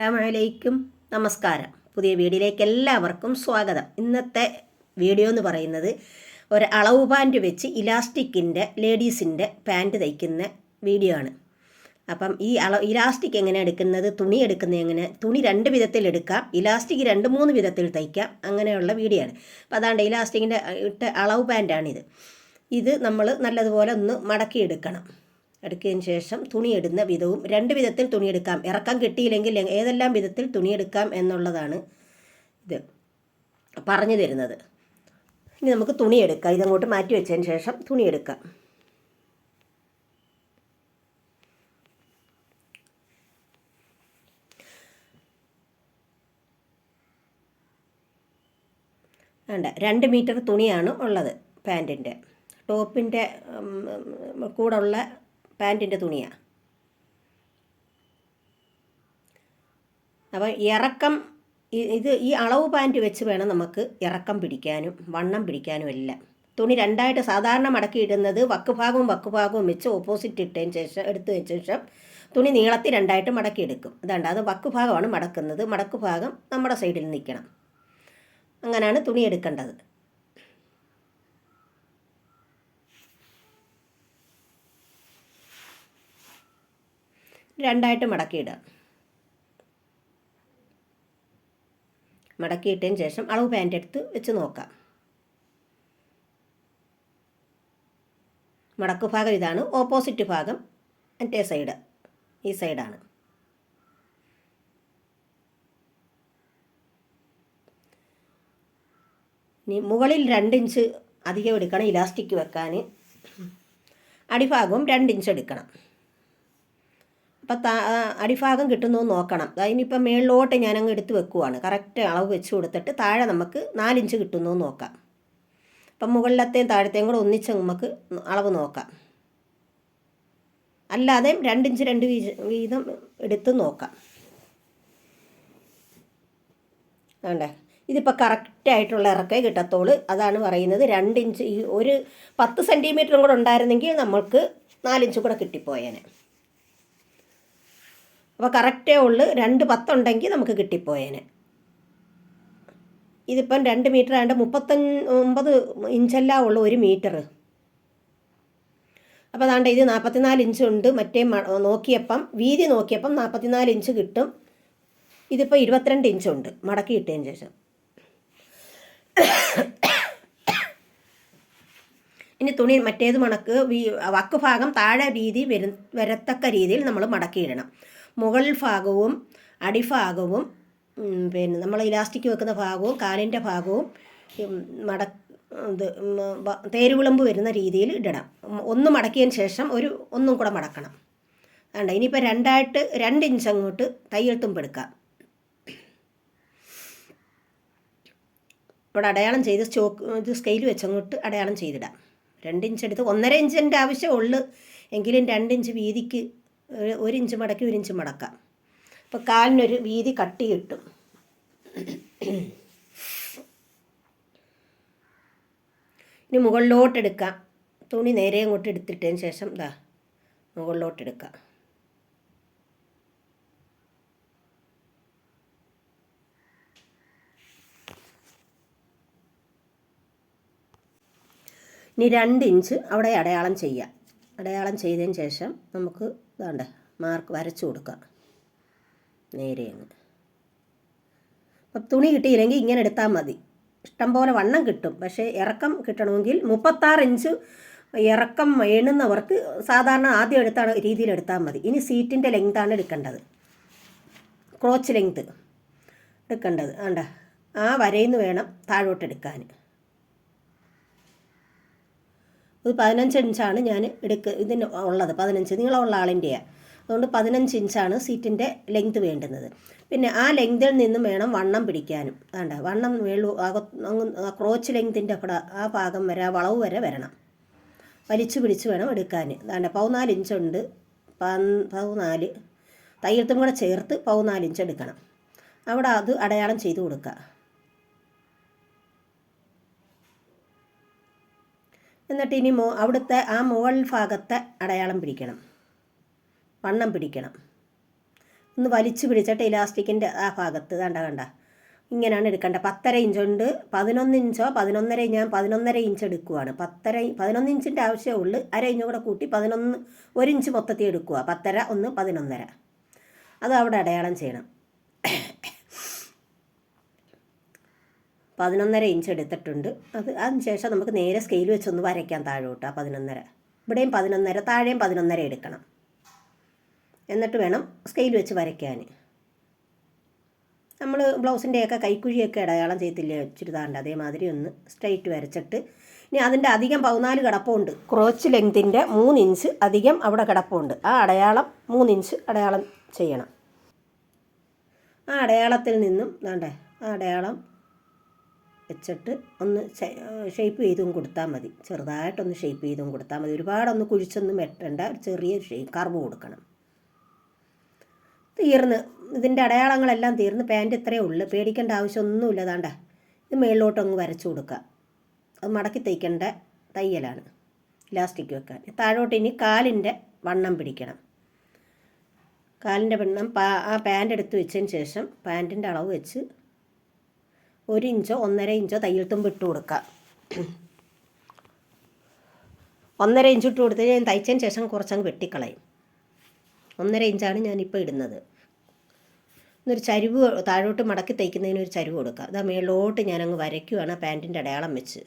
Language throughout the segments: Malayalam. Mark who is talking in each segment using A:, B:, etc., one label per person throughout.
A: അസ്സാമലൈക്കും നമസ്കാരം. പുതിയ വീഡിയോയിലേക്ക് എല്ലാവർക്കും സ്വാഗതം. ഇന്നത്തെ വീഡിയോ എന്ന് പറയുന്നത് ഒരു അളവ് പാന്റ് വെച്ച് ഇലാസ്റ്റിക്കിന്റെ ലേഡീസിന്റെ പാന്റ് തയ്ക്കുന്ന വീഡിയോ ആണ്. അപ്പം ഈ അള ഇലാസ്റ്റിക് എങ്ങനെ എടുക്കുന്നത് തുണി എടുക്കുന്നത് എങ്ങനെ തുണി രണ്ട് വിധത്തിൽ എടുക്കാം ഇലാസ്റ്റിക് രണ്ട് മൂന്ന് വിധത്തിൽ തയ്ക്കാം അങ്ങനെയുള്ള വീഡിയോ ആണ്. അപ്പം അതാണ്ട് ഇലാസ്റ്റിക്കിന്റെ ഇട്ട അളവ് പാന്റാണിത്. ഇത് നമ്മൾ നല്ലതുപോലെ ഒന്ന് മടക്കി എടുക്കണം എടുത്തതിന് ശേഷം തുണിയിടുന്ന വിധവും രണ്ട് വിധത്തിൽ തുണിയെടുക്കാം. ഇറക്കം കിട്ടിയില്ലെങ്കിൽ ഏതെല്ലാം വിധത്തിൽ തുണിയെടുക്കാം എന്നുള്ളതാണ് ഇത് പറഞ്ഞു തരുന്നത്. ഇനി നമുക്ക് തുണിയെടുക്കാം. ഇതങ്ങോട്ട് മാറ്റി വെച്ചതിന് ശേഷം തുണിയെടുക്കാം. വേണ്ട രണ്ട് മീറ്റർ തുണിയാണ് ഉള്ളത് പാന്റിന്റെ. ടോപ്പിന്റെ കൂടെ ഉള്ള പാന്റിന്റെ തുണിയാണ് അപ്പോൾ ഇറക്കം ഇത് ഈ അളവ് പാന്റ് വെച്ച് വേണം നമുക്ക് ഇറക്കം പിടിക്കാനും വണ്ണം പിടിക്കാനും എല്ലാം. തുണി രണ്ടായിട്ട് സാധാരണ മടക്കി ഇടുന്നത് വക്കുഭാഗവും വക്കുഭാഗവും വെച്ച് ഓപ്പോസിറ്റ് ഇട്ടതിന് ശേഷം എടുത്തു വെച്ച ശേഷം തുണി നീളത്തിൽ രണ്ടായിട്ട് മടക്കി എടുക്കും. അതാണ്ട് അത് വക്കുഭാഗമാണ് മടക്കുന്നത്. മടക്കുഭാഗം നമ്മുടെ സൈഡിൽ നിൽക്കണം അങ്ങനെയാണ് തുണി എടുക്കേണ്ടത്. രണ്ടായിട്ട് മടക്കിയിടുക. മടക്കിയിട്ടതിന് ശേഷം അളവ് പാന്റ് എടുത്ത് വെച്ച് നോക്കാം മടക്ക് ഭാഗം ഇതാണ് ഓപ്പോസിറ്റ് ഭാഗം മറ്റേ സൈഡ് ഈ സൈഡാണ് ഇനി മുകളിൽ രണ്ട് ഇഞ്ച് അധികം എടുക്കണം ഇലാസ്റ്റിക് വെക്കാൻ. അടിഭാഗവും രണ്ട് ഇഞ്ച് എടുക്കണം. അപ്പം അടിഭാഗം കിട്ടുന്നു നോക്കണം. അതിനിപ്പം മേളിലോട്ട് ഞാനങ്ങ് എടുത്ത് വെക്കുവാണ്. കറക്റ്റ് അളവ് വെച്ച് കൊടുത്തിട്ട് താഴെ നമുക്ക് നാലിഞ്ച് കിട്ടുന്നു നോക്കാം. അപ്പം മുകളിലത്തെയും താഴത്തെയും കൂടെ ഒന്നിച്ച് നമുക്ക് അളവ് നോക്കാം. അല്ലാതെ രണ്ടിഞ്ച് രണ്ട് വീതം എടുത്ത് നോക്കാം. വേണ്ടേ ഇതിപ്പോൾ കറക്റ്റായിട്ടുള്ള ഇറക്കേ കിട്ടത്തോൾ അതാണ് പറയുന്നത്. രണ്ടിഞ്ച് ഈ ഒരു പത്ത് സെന്റിമീറ്ററും കൂടെ ഉണ്ടായിരുന്നെങ്കിൽ നമ്മൾക്ക് നാലിഞ്ച് കൂടെ കിട്ടിപ്പോയേനെ. അപ്പോൾ കറക്റ്റേ ഉള്ളു രണ്ട് പത്തുണ്ടെങ്കിൽ നമുക്ക് കിട്ടിപ്പോയേനെ. ഇതിപ്പം രണ്ട് മീറ്റർ ആണ്ട് മുപ്പത്തഞ്ച് ഒമ്പത് ഇഞ്ചല്ല ഉള്ളു ഒരു മീറ്റർ അപ്പോൾ അതാണ്ട് ഇത് നാൽപ്പത്തിനാല് ഇഞ്ച് ഉണ്ട്. മറ്റേ നോക്കിയപ്പം വീതി നോക്കിയപ്പം നാൽപ്പത്തിനാല് ഇഞ്ച് കിട്ടും. ഇതിപ്പോൾ ഇരുപത്തിരണ്ട് ഇഞ്ചുണ്ട് മടക്കി ഇട്ടതിന് ശേഷം. ഇനി തുണി മറ്റേത് മണക്ക് വക്ക് ഭാഗം താഴെ രീതി വരു വരത്തക്ക രീതിയിൽ നമ്മൾ മടക്കിയിടണം മുകൾ ഭാഗവും അടിഭാഗവും പിന്നെ നമ്മൾ ഇലാസ്റ്റിക് വെക്കുന്ന ഭാഗവും കാലിന്റെ ഭാഗവും മട ഇത് തേരുവിളമ്പ് വരുന്ന രീതിയിൽ ഇടണം. ഒന്ന് മടക്കിയതിന് ശേഷം ഒരു ഒന്നും കൂടെ മടക്കണം. വേണ്ട ഇനിയിപ്പോൾ രണ്ടായിട്ട് രണ്ട് ഇഞ്ച് അങ്ങോട്ട് തയ്യൽ തുമ്പെടുക്കാം ഇവിടെ അടയാളം ചെയ്ത് സ്റ്റോക്ക് ഇത് സ്കെയിൽ വെച്ചങ്ങോട്ട് അടയാളം ചെയ്തിടാം. രണ്ട് ഇഞ്ച് എടുത്ത് ഒന്നര ഇഞ്ചിന്റെ ആവശ്യമുള്ളൂ എങ്കിലും രണ്ട് ഇഞ്ച് വീതിക്ക് ഒരു- ഇഞ്ച് മടക്കി ഒരു ഇഞ്ച് മടക്കാം. അപ്പോൾ കാലിനൊരു വീതി കട്ടി കിട്ടും. ഇനി മുകളിലോട്ടെടുക്കാം തുണി നേരെ അങ്ങോട്ട് എടുത്തിട്ടതിന് ശേഷം ഇതാ മുകളിലോട്ടെടുക്കാം ഇനി രണ്ട് ഇഞ്ച് അവിടെ അടയാളം ചെയ്യാം. അടയാളം ചെയ്തതിന് ശേഷം നമുക്ക് ഇതാണ്ട് മാർക്ക് വരച്ചു കൊടുക്കാം. നേരെ അങ്ങ്. അപ്പം തുണി കിട്ടിയില്ലെങ്കിൽ ഇങ്ങനെ എടുത്താൽ മതി. ഇഷ്ടം പോലെ വണ്ണം കിട്ടും. പക്ഷേ ഇറക്കം കിട്ടണമെങ്കിൽ മുപ്പത്താറ് ഇഞ്ച് ഇറക്കം വേണുന്നവർക്ക് സാധാരണ ആദ്യം എടുത്താണ് രീതിയിൽ എടുത്താൽ മതി. ഇനി സീറ്റിന്റെ ലെങ്താണ് എടുക്കേണ്ടത്. ക്രോച്ച് ലെങ്ത് എടുക്കേണ്ടത്. ആണ്ട. ആ വരയിൽ നിന്ന് വേണം താഴോട്ട് എടുക്കാൻ ഒരു പതിനഞ്ച് ഇഞ്ചാണ് ഞാൻ എടുക്ക ഇതിന് ഉള്ളത്. പതിനഞ്ച്. നീളമുള്ള ആളിന്റെയാണ് അതുകൊണ്ട് പതിനഞ്ച് ഇഞ്ചാണ് സീറ്റിന്റെ ലെങ്ത് വേണ്ടുന്നത്. പിന്നെ ആ ലെങ്തിൽ നിന്നും വേണം വണ്ണം പിടിക്കാനും. വേണ്ട വണ്ണം വേളു ക്രോച്ച് ലെങ്തിന്റെ അവിടെ ആ ഭാഗം വരെ ആ വളവ് വരെ വരണം. വലിച്ചു പിടിച്ച് വേണം എടുക്കാൻ വേണ്ട പതിനാല് ഇഞ്ചുണ്ട്. പതിനാല്. തയ്യൽത്തും കൂടെ ചേർത്ത് പതിനാല് ഇഞ്ച് എടുക്കണം. അവിടെ അത് അടയാളം ചെയ്ത് കൊടുക്കുക. എന്നിട്ട് ഇനി മോ അവിടുത്തെ ആ മുകൾ ഭാഗത്തെ അടയാളം പിടിക്കണം. വണ്ണം പിടിക്കണം. ഒന്ന് വലിച്ചു പിടിച്ചിട്ട് ഇലാസ്റ്റിക്കിന്റെ ആ ഭാഗത്ത് കണ്ട കണ്ട. ഇങ്ങനെയാണ് എടുക്കേണ്ടത്. പത്തര ഇഞ്ചുണ്ട് പതിനൊന്ന് ഇഞ്ചോ പതിനൊന്നര ഞാൻ പതിനൊന്നര ഇഞ്ച് എടുക്കുവാണ്. പത്തര പതിനൊന്ന് ഇഞ്ചിന്റെ ആവശ്യമുള്ളൂ അര ഇഞ്ച് കൂടെ കൂട്ടി പതിനൊന്ന് ഒരു ഇഞ്ച് മൊത്തത്തിൽ എടുക്കുക പത്തര ഒന്ന് പതിനൊന്നര. അത് അവിടെ അടയാളം ചെയ്യണം. പതിനൊന്നര ഇഞ്ച് എടുത്തിട്ടുണ്ട്. അത് അതിന് ശേഷം നമുക്ക് നേരെ സ്കെയിൽ വെച്ചൊന്ന് വരയ്ക്കാം താഴോട്ട് ആ പതിനൊന്നര. ഇവിടെയും പതിനൊന്നര താഴെയും പതിനൊന്നര എടുക്കണം. എന്നിട്ട് വേണം സ്കെയിൽ വെച്ച് വരയ്ക്കാൻ നമ്മൾ ബ്ലൗസിന്റെയൊക്കെ കൈക്കുഴിയൊക്കെ അടയാളം ചെയ്തില്ലേ ചുരിദാറിന്റെ അതേമാതിരി ഒന്ന് സ്ട്രൈറ്റ് വരച്ചിട്ട്. ഇനി അതിന്റെ അധികം പതിനാല് കിടപ്പുണ്ട്. ക്രോച്ച് ലെങ്തിന്റെ മൂന്ന് ഇഞ്ച് അധികം അവിടെ കിടപ്പുണ്ട്. ആ അടയാളം മൂന്ന് ഇഞ്ച് അടയാളം ചെയ്യണം. ആ അടയാളത്തിൽ നിന്നും വേണ്ടേ ആ അടയാളം വെച്ചിട്ട് ഒന്ന് ഷേപ്പ് ചെയ്തും കൊടുത്താൽ മതി. ചെറുതായിട്ടൊന്ന് ഷേപ്പ് ചെയ്തും കൊടുത്താൽ മതി. ഒരുപാടൊന്ന് കുഴിച്ചൊന്നും വെട്ടേണ്ട. ഒരു ചെറിയ ഷേപ്പ് കർവ് കൊടുക്കണം. തീർന്ന്. ഇതിന്റെ അടയാളങ്ങളെല്ലാം തീർന്ന്. പാന്റ് ഇത്രയേ ഉള്ളൂ. പേടിക്കേണ്ട ആവശ്യമൊന്നുമില്ല. താണ്ട ഇത് മേളിലോട്ടങ്ങ് വരച്ചു കൊടുക്കുക. അത് മടക്കി തയ്ക്കേണ്ട തയ്യലാണ്. ഇലാസ്റ്റിക് വെക്കാൻ. താഴോട്ട് ഇനി കാലിന്റെ വണ്ണം പിടിക്കണം. കാലിന്റെ വണ്ണം ആ പാന്റ് എടുത്ത് വെച്ചതിന് ശേഷം പാന്റിന്റെ അളവ് വെച്ച് ഒരു ഇഞ്ചോ ഒന്നര ഇഞ്ചോ തയ്യൽ തുമ്പ് ഇട്ട് കൊടുക്കുക ഒന്നര ഇഞ്ച് ഇട്ട് കൊടുത്ത് ഞാൻ തയ്ച്ചതിന് ശേഷം കുറച്ചങ്ങ് വെട്ടിക്കളയും. ഒന്നര ഇഞ്ചാണ് ഞാനിപ്പോൾ ഇടുന്നത്. എന്നൊരു ചരിവ് താഴോട്ട് മടക്കി തയ്ക്കുന്നതിന് ഒരു ചരിവ് കൊടുക്കുക അതാ മേളോട്ട് ഞാനങ്ങ് വരയ്ക്കുവാണ് പാന്റിന്റെ അടയാളം വെച്ച്.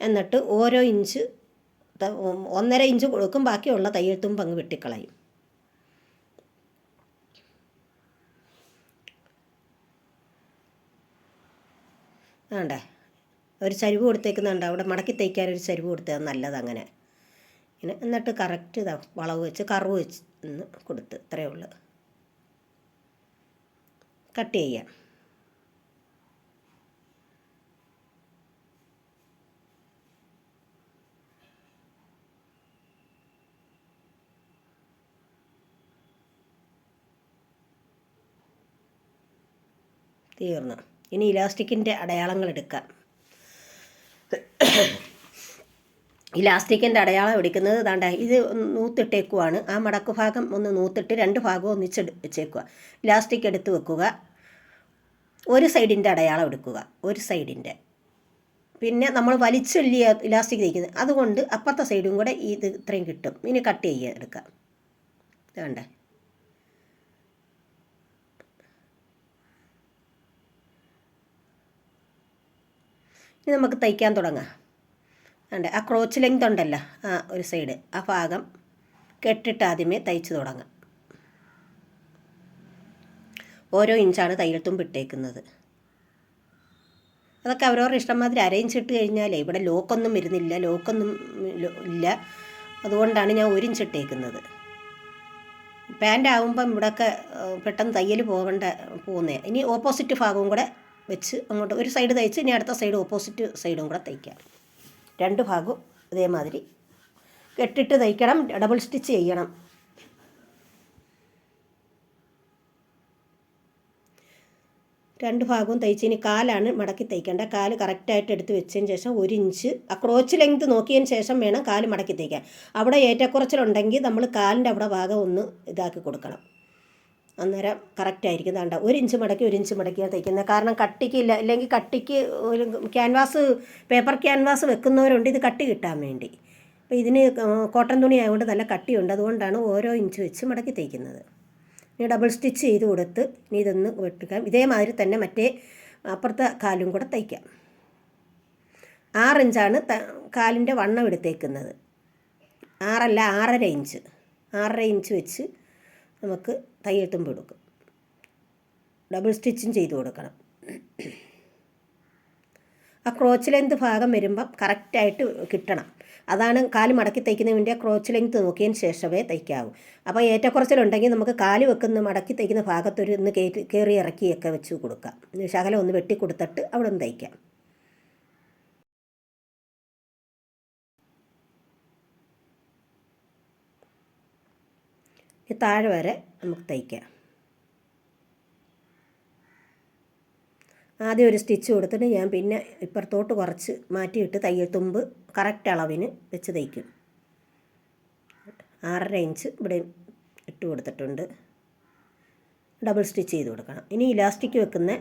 A: എന്നിട്ട് ഓരോ ഇഞ്ച് ഒന്നര ഇഞ്ച് കൊടുക്കും ബാക്കിയുള്ള തയ്യൽ തുമ്പ് അങ്ങ് വെട്ടിക്കളയും. വേണ്ടേ ഒരു ചരിവ് കൊടുത്തേക്കുന്നുണ്ട് അവിടെ മടക്കി തയ്ക്കാൻ ഒരു ചരിവ് കൊടുത്തത് നല്ലത് അങ്ങനെ. ഇങ്ങനെ എന്നിട്ട് കറക്റ്റ് ഇതാ വളവ് വെച്ച് കറവ് വെച്ച് ഇന്ന് കൊടുത്ത് ഇത്രയേ ഉള്ളൂ. കട്ട് ചെയ്യാം. തീർന്നു. ഇനി ഇലാസ്റ്റിക്കിന്റെ അടയാളങ്ങൾ എടുക്കാം. ഇലാസ്റ്റിക്കിന്റെ അടയാളം എടുക്കുന്നത് താണ്ട ഇത് നൂത്തിട്ടേക്കുവാണ്. ആ മടക്കു ഭാഗം ഒന്ന് നൂത്തിട്ട് രണ്ട് ഭാഗവും ഒന്നിച്ച് വെച്ചേക്കുക ഇലാസ്റ്റിക് എടുത്ത് വെക്കുക. ഒരു സൈഡിന്റെ അടയാളം എടുക്കുക. ഒരു സൈഡിന്റെ. പിന്നെ നമ്മൾ വലിച്ചൊല്ലിയ ഇലാസ്റ്റിക് തയ്ക്കുന്നത് അതുകൊണ്ട് അപ്പുറത്തെ സൈഡും കൂടെ ഇത് ഇത്രയും കിട്ടും. ഇനി കട്ട് ചെയ്യുക എടുക്കാം. വേണ്ടേ ഇനി നമുക്ക് തയ്ക്കാൻ തുടങ്ങാം. ഉണ്ട് ആ ക്രോച്ച് ലെങ്ത് ഉണ്ടല്ലോ ആ ഒരു സൈഡ് ആ ഭാഗം കെട്ടിട്ട് ആദ്യമേ തയ്ച്ചു തുടങ്ങാം. ഓരോ ഇഞ്ചാണ് തയ്യൽ തുമ്പ് ഇട്ടേക്കുന്നത് അതൊക്കെ അവരവരുടെ ഇഷ്ടം മാതിരി അരയിഞ്ച് ഇട്ട് കഴിഞ്ഞാലേ ഇവിടെ ലോക്കൊന്നും വരുന്നില്ല ലോക്കൊന്നും ഇല്ല. അതുകൊണ്ടാണ് ഞാൻ ഒരു ഇഞ്ച് ഇട്ടേക്കുന്നത്. പാന്റ് ആകുമ്പം ഇവിടെയൊക്കെ പെട്ടെന്ന് തയ്യൽ പോകേണ്ട പോകുന്നേ ഇനി ഓപ്പോസിറ്റ് ഭാഗവും കൂടെ വെച്ച് അങ്ങോട്ട് ഒരു സൈഡ് തയ്ച്ച് ഇനി അടുത്ത സൈഡ് ഓപ്പോസിറ്റ് സൈഡും കൂടെ തയ്ക്കാം. രണ്ട് ഭാഗവും ഇതേമാതിരി. കെട്ടിട്ട് തയ്ക്കണം ഡബിൾ സ്റ്റിച്ച് ചെയ്യണം. രണ്ട് ഭാഗവും തയ്ച്ച് ഇനി കാലാണ് മടക്കി തയ്ക്കേണ്ട. കാൽ കറക്റ്റായിട്ട് എടുത്ത് വെച്ചതിന് ശേഷം ഒരു ഇഞ്ച് ആ ക്രോച്ച് ലെങ്ത് നോക്കിയതിന് ശേഷം വേണം കാൽ മടക്കി തയ്ക്കാൻ. അവിടെ ഏറ്റക്കുറച്ചിലുണ്ടെങ്കിൽ നമ്മൾ കാലിന്റെ അവിടെ ഭാഗം ഒന്ന് ഇതാക്കി കൊടുക്കണം. അന്നേരം കറക്റ്റ് ആയിരിക്കും. വേണ്ട ഒരു ഇഞ്ച് മടക്കി ഒരു ഇഞ്ച് മടക്കിയാണ് തയ്ക്കുന്നത് കാരണം കട്ടിക്ക് ഇല്ല അല്ലെങ്കിൽ കട്ടിക്ക് ഒരു ക്യാൻവാസ് പേപ്പർ ക്യാൻവാസ് വെക്കുന്നവരുണ്ട് ഇത് കട്ടി കിട്ടാൻ വേണ്ടി. അപ്പോൾ ഇതിന് കോട്ടൺ തുണി ആയതുകൊണ്ട് നല്ല കട്ടിയുണ്ട്. അതുകൊണ്ടാണ് ഓരോ ഇഞ്ച് വെച്ച് മടക്കി തയ്ക്കുന്നത്. ഇനി ഡബിൾ സ്റ്റിച്ച് ചെയ്ത് കൊടുത്ത് ഇനി ഇതൊന്ന് വെട്ടിക്കാം ഇതേമാതിരി തന്നെ മറ്റേ അപ്പുറത്തെ കാലും കൂടെ തയ്ക്കാം. ആറിഞ്ചാണ് കാലിന്റെ വണ്ണം എടുത്തേക്കുന്നത്. ആറല്ല ആറര ഇഞ്ച് ആറര ഇഞ്ച് വെച്ച് നമുക്ക് തയ്യൽ കൊടുക്കും. ഡബിൾ സ്റ്റിച്ചും ചെയ്ത് കൊടുക്കണം. ആ ക്രോച്ച് ലെങ്ത് ഭാഗം വരുമ്പം കറക്റ്റായിട്ട് കിട്ടണം. അതാണ് കാൽ മടക്കി തയ്ക്കുന്നതിന്റെ ക്രോച്ച് ലെങ്ത് നോക്കിയതിന് ശേഷമേ തയ്ക്കാവൂ. അപ്പോൾ ഏറ്റക്കുറച്ചിലുണ്ടെങ്കിൽ നമുക്ക് കാൽ വെക്കുന്ന മടക്കി തയ്ക്കുന്ന ഭാഗത്തൊരു ഒന്ന് കയറി ഇറക്കിയൊക്കെ വെച്ച് കൊടുക്കാം. ശകലം ഒന്ന് വെട്ടി കൊടുത്തിട്ട് അവിടെ ഒന്ന് തയ്ക്കാം. താഴെ വരെ നമുക്ക് തയ്ക്കാം. ആദ്യം ഒരു സ്റ്റിച്ച് കൊടുത്തിട്ട് ഞാൻ പിന്നെ ഇപ്പുറത്തോട്ട് കുറച്ച് മാറ്റിയിട്ട് തയ്യൽ തുമ്പ് കറക്റ്റ് അളവിന് വെച്ച് തയ്ക്കും. ആറര ഇഞ്ച് ഇവിടെ ഇട്ട് കൊടുത്തിട്ടുണ്ട്. ഡബിൾ സ്റ്റിച്ച് ചെയ്ത് കൊടുക്കണം. ഇനി ഇലാസ്റ്റിക് വെക്കുന്ന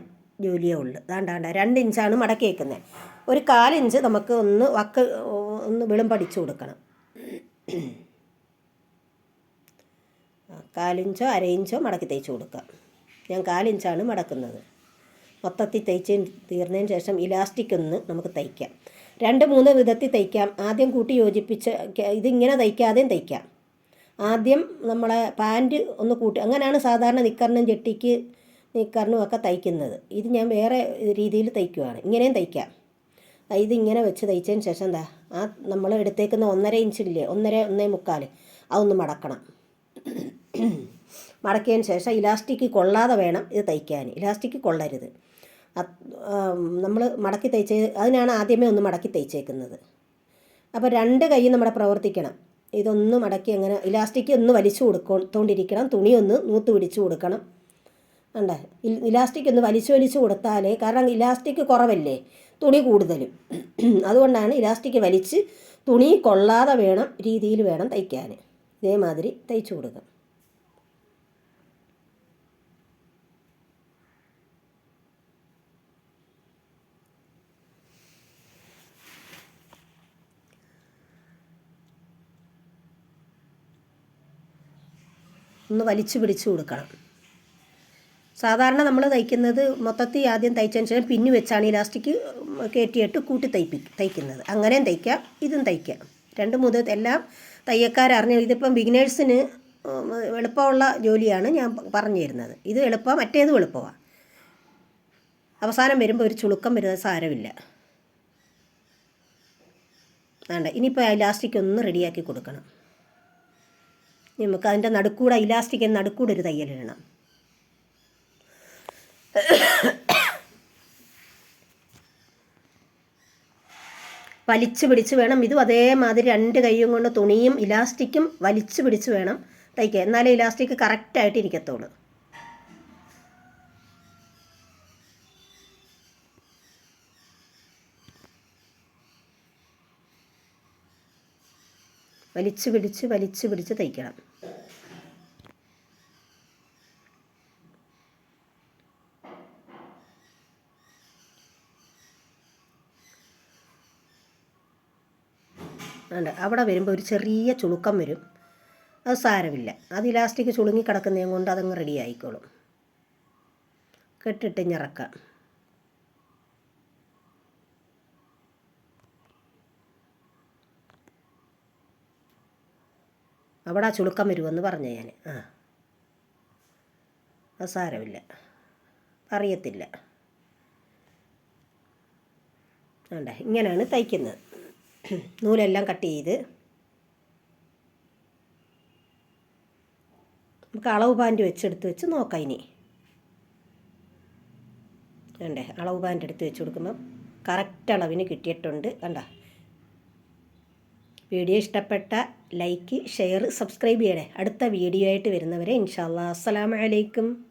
A: ജോലിയേ ഉള്ളൂ. അതാണ്ടാണ്ട രണ്ട് ഇഞ്ചാണ് മടക്കി വെക്കുന്നത് ഒരു കാലിഞ്ച് നമുക്ക് ഒന്ന് വക്ക് ഒന്ന് വിളും പഠിച്ചു കൊടുക്കണം. കാലിഞ്ചോ അരയിഞ്ചോ മടക്കി തയ്ച്ചു കൊടുക്കാം ഞാൻ കാലിഞ്ചാണ് മടക്കുന്നത്. മൊത്തത്തിൽ തയ്ച്ച് തീർന്നതിന് ശേഷം ഇലാസ്റ്റിക് ഒന്ന് നമുക്ക് തയ്ക്കാം. രണ്ട് മൂന്ന് വിധത്തിൽ തയ്ക്കാം. ആദ്യം കൂട്ടി യോജിപ്പിച്ച് ഇതിങ്ങനെ തയ്ക്കാതെയും തയ്ക്കാം. ആദ്യം നമ്മളെ പാന്റ് ഒന്ന് കൂട്ടി അങ്ങനെയാണ് സാധാരണ നിക്കറിനും ചെട്ടിക്ക് നിക്കറിനും ഒക്കെ തയ്ക്കുന്നത്. ഇത് ഞാൻ വേറെ രീതിയിൽ തയ്ക്കുവാണ്. ഇങ്ങനെയും തയ്ക്കാം. ഇതിങ്ങനെ വെച്ച് തയ്ച്ചതിന് ശേഷം എന്താ ആ നമ്മൾ എടുത്തേക്കുന്ന ഒന്നര ഇഞ്ചില്ലേ ഒന്നര ഒന്നേ മുക്കാൽ അതൊന്ന് മടക്കണം. മടക്കിയതിന് ശേഷം ഇലാസ്റ്റിക് കൊള്ളാതെ വേണം ഇത് തയ്ക്കാൻ. ഇലാസ്റ്റിക് കൊള്ളരുത്. നമ്മൾ മടക്കി തയ്ച്ച് അതിനാണ് ആദ്യമേ ഒന്ന് മടക്കി തയ്ച്ചേക്കുന്നത്. അപ്പോൾ രണ്ട് കൈ നമ്മുടെ പ്രവർത്തിക്കണം. ഇതൊന്ന് മടക്കി അങ്ങനെ ഇലാസ്റ്റിക് ഒന്ന് വലിച്ചു കൊടുത്തോണ്ടിരിക്കണം. തുണി ഒന്ന് നൂത്ത് പിടിച്ചു കൊടുക്കണം. ഉണ്ട് ഇലാസ്റ്റിക് ഒന്ന് വലിച്ചു വലിച്ചു കൊടുത്താലേ കാരണം ഇലാസ്റ്റിക് കുറവല്ലേ? തുണി കൂടുതലും. അതുകൊണ്ടാണ് ഇലാസ്റ്റിക് വലിച്ച് തുണി കൊള്ളാതെ വേണം രീതിയിൽ വേണം തയ്ക്കാൻ. ഇതേമാതിരി തയ്ച്ചു കൊടുക്കുക. ഒന്ന് വലിച്ചു പിടിച്ചു കൊടുക്കണം. സാധാരണ നമ്മൾ തയ്ക്കുന്നത് മൊത്തത്തിൽ ആദ്യം തയ്ച്ചതിന് ശേഷം പിന്നു വെച്ചാണ് ഇലാസ്റ്റിക് കയറ്റിയിട്ട് കൂട്ടി തയ്പ്പി തയ്ക്കുന്നത്. അങ്ങനെയും തയ്ക്കാം ഇതും തയ്ക്കാം. രണ്ട് മുതൽ എല്ലാം തയ്യക്കാരറിഞ്ഞു ഇതിപ്പം ബിഗിനേഴ്സിന് എളുപ്പമുള്ള ജോലിയാണ് ഞാൻ പറഞ്ഞു തരുന്നത്. ഇത് എളുപ്പം മറ്റേതും എളുപ്പമാണ് അവസാനം വരുമ്പോൾ ഒരു ചുളുക്കം വരുന്നത് സാരമില്ല. വേണ്ട ഇനിയിപ്പോൾ ഇലാസ്റ്റിക് ഒന്ന് റെഡിയാക്കി കൊടുക്കണം. നമുക്ക് അതിന്റെ നടുക്കൂടെ ഇലാസ്റ്റിക് നടുക്കൂടെ ഒരു തയ്യലിടണം വലിച്ചു പിടിച്ച് വേണം. ഇതും അതേമാതിരി രണ്ട് കൈയും കൊണ്ട് തുണിയും ഇലാസ്റ്റിക്കും വലിച്ചു പിടിച്ച് വേണം തയ്ക്കുക എന്നാലേ ഇലാസ്റ്റിക് കറക്റ്റായിട്ട് ഇരിക്കത്തുള്ളൂ. വലിച്ചു പിടിച്ച് വലിച്ചു പിടിച്ച് തയ്ക്കണം. ഉണ്ട് അവിടെ വരുമ്പോൾ ഒരു ചെറിയ ചുളുക്കം വരും. അത് സാരമില്ല. അത് ഇലാസ്റ്റിക് ചുളുങ്ങി കിടക്കുന്നതും കൊണ്ട് അതങ്ങ് റെഡി ആയിക്കോളും. കെട്ടിട്ട് ഞറക്കാം. അവിടെ ആ ചുളുക്കം വരുമെന്ന് പറഞ്ഞു ഞാൻ. ആ. അത് സാരമില്ല. അറിയത്തില്ല. വേണ്ട ഇങ്ങനെയാണ് തയ്ക്കുന്നത്. നൂലെല്ലാം കട്ട് ചെയ്ത് നമുക്ക് അളവ് പാന്റ് വെച്ചെടുത്ത് വെച്ച് നോക്കാം ഇനി. വേണ്ടേ അളവ് പാന്റ് എടുത്ത് വെച്ച് കൊടുക്കുമ്പം കറക്റ്റ് അളവിന് കിട്ടിയിട്ടുണ്ട്. കണ്ട? വീഡിയോ ഇഷ്ടപ്പെട്ട ലൈക്ക് ഷെയർ സബ്സ്ക്രൈബ് ചെയ്യണേ. അടുത്ത വീഡിയോ ആയിട്ട് വരുന്നവരെ ഇൻഷാല്ലാ അസ്സലാമലൈക്കും